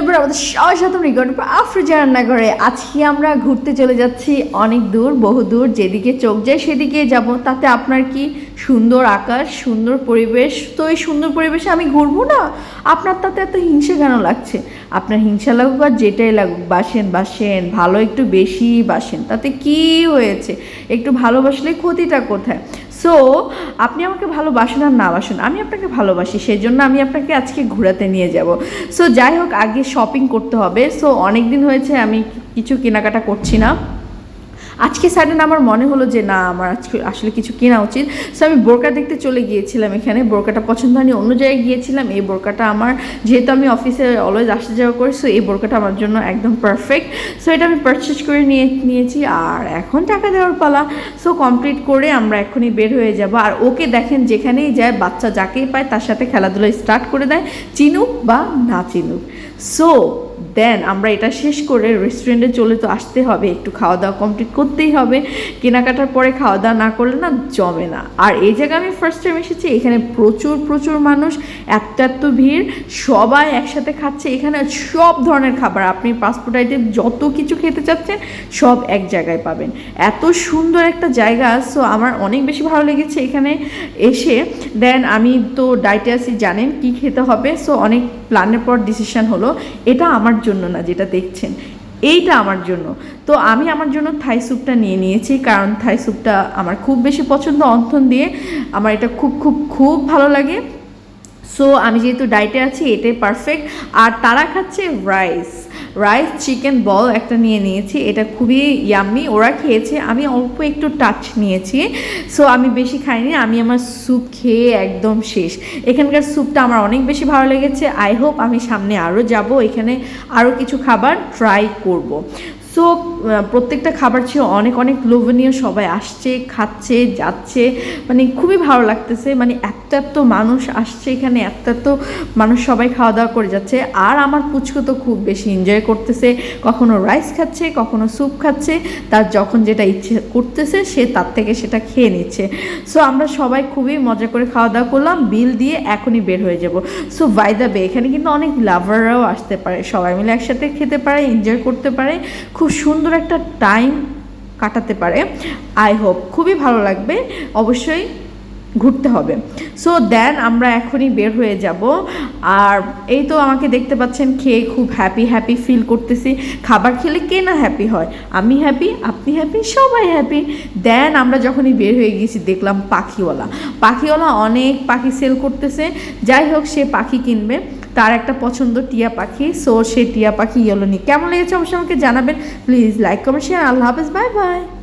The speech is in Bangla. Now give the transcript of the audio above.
এবার আমাদের সবার সাথে নিকট আফ্রিজা রান্নাঘরে আজকে আমরা ঘুরতে চলে যাচ্ছি অনেক দূর, বহু দূর, যেদিকে চোখ যায় সেদিকে যাব। তাতে আপনার কি সুন্দর আকাশ, সুন্দর পরিবেশ? তো এই সুন্দর পরিবেশে আমি ঘুরবো না? আপনার তাতে এত হিংসা কেন লাগছে? আপনার হিংসা লাগুক আর যেটাই লাগুক, বাসেন বাসেন, ভালো একটু বেশি বাসেন, তাতে কি হয়েছে? একটু ভালোবাসলে ক্ষতিটা কোথায়? সো আপনি আমাকে ভালোবাসুন আর না বাসুন, আমি আপনাকে ভালোবাসি সেই জন্য আমি আপনাকে আজকে ঘোরাতে নিয়ে যাব। সো যাই হোক, আগে শপিং করতে হবে। সো অনেক দিন হয়েছে আমি কিছু কেনাকাটা করছি না। আজকে সাডেন আমার মনে হলো যে, না, আমার আজকে আসলে কিছু কেনা উচিত। সো আমি বোরকা দেখতে চলে গিয়েছিলাম এখানে। বোরকাটা পছন্দ হয়নি অন্য জায়গায় গিয়েছিলাম। এই বোরকাটা আমার, যেহেতু আমি অফিসে অলওয়েজ আসা যাওয়া করি সো এই বোরকাটা আমার জন্য একদম পারফেক্ট সো এটা আমি পারচেস করে নিয়ে, নিয়েছি আর এখন টাকা দেওয়ার পালা। সো কমপ্লিট করে আমরা এখনই বের হয়ে যাব। আর ওকে দেখেন, যেখানেই যায়, বাচ্চা যাকেই পায়, তার সাথে খেলাধুলা স্টার্ট করে দেয়, চিনুক বা না চিনুক। সো দেন আমরা এটা শেষ করে রেস্টুরেন্টে চলে তো আসতে হবে, একটু খাওয়া দাওয়া কমপ্লিট করতেই হবে। কেনাকাটার পরে খাওয়া দাওয়া না করলে না জমে না। আর এই জায়গায় আমি ফার্স্ট টাইম এসেছি, এখানে প্রচুর প্রচুর মানুষ, এত এত ভিড়, সবাই একসাথে খাচ্ছে। এখানে সব ধরনের খাবার, আপনি পাসপোর্ট আইটেম যত কিছু খেতে চাচ্ছেন, সব এক জায়গায় পাবেন। এত সুন্দর একটা জায়গা সো আমার অনেক বেশি ভালো লেগেছে এখানে এসে। দেন আমি তো আছি জানেন কি খেতে হবে সো অনেক প্ল্যানের পর ডিসিশন হলো, এটা আমার জন্য না, যেটা দেখছেন। এইটা আমার জন্য। তো আমি আমার জন্য থাই স্যুপটা নিয়ে নিয়েছি, কারণ থাই স্যুপটা আমার খুব বেশি পছন্দ অন্থন দিয়ে। আমার এটা খুব খুব খুব ভালো লাগে। সো আমি যেহেতু ডায়েটে আছি, এটাই পারফেক্ট আর তারা খাচ্ছে রাইস রাইস চিকেন বল একটা নিয়ে নিয়েছি। এটা খুবই ইয়াম্মি ওরা খেয়েছে। আমি অল্প একটু টাচ নিয়েছি। সো আমি বেশি খাইনি। আমি আমার স্যুপ খেয়ে একদম শেষ। এখানকার স্যুপটা আমার অনেক বেশি ভালো লেগেছে। আই হোপ আমি সামনে আরও যাব। এখানে আরও কিছু খাবার ট্রাই করব। সো প্রত্যেকটা খাবার ছিল অনেক অনেক লোভনীয় সবাই আসছে, খাচ্ছে, যাচ্ছে। মানে খুবই ভালো লাগতেছে। মানে এত এত এত মানুষ আসছে এখানে এত এত মানুষ সবাই খাওয়া দাওয়া করে যাচ্ছে। আর আমার পুচকো তো খুব বেশি এনজয় করতেছে। কখনো রাইস খাচ্ছে, কখনো স্যুপ খাচ্ছে। তার যখন যেটা ইচ্ছে করতেছে, সে তার থেকে সেটা খেয়ে নিচ্ছে। সো আমরা সবাই খুবই মজা করে খাওয়া দাওয়া করলাম, বিল দিয়ে এখনই বের হয়ে যাব। সো বাই দ্য বে এখানে কিন্তু অনেক লাভাররাও আসতে পারে। সবাই মিলে একসাথে খেতে পারে এনজয় করতে পারে। খুব সুন্দর একটা টাইম কাটাতে পারে। আই হোপ খুবই ভালো লাগবে। অবশ্যই ঘুরতে হবে। সো দেন আমরা এখনই বের হয়ে যাব। আর এই তো আমাকে দেখতে পাচ্ছেন, খেয়ে খুব হ্যাপি হ্যাপি ফিল করতেছি। খাবার খেলে কে না হ্যাপি হয়? আমি হ্যাপি আপনি হ্যাপি সবাই হ্যাপি দেন আমরা যখনই বের হয়ে গেছি, দেখলাম পাখিওয়ালা। পাখিওয়ালা অনেক পাখি সেল করতেছে। যাই হোক, সে পাখি কিনবে। তার একটা পছন্দ টিয়া পাখি। সো সে টিয়া পাখি, ইয়েলো নি কেমন লেগেছে অবশ্যই আমাকে জানাবেন। প্লিজ লাইক কমেন্ট শেয়ার আল্লাহ হাফেজ বাই বাই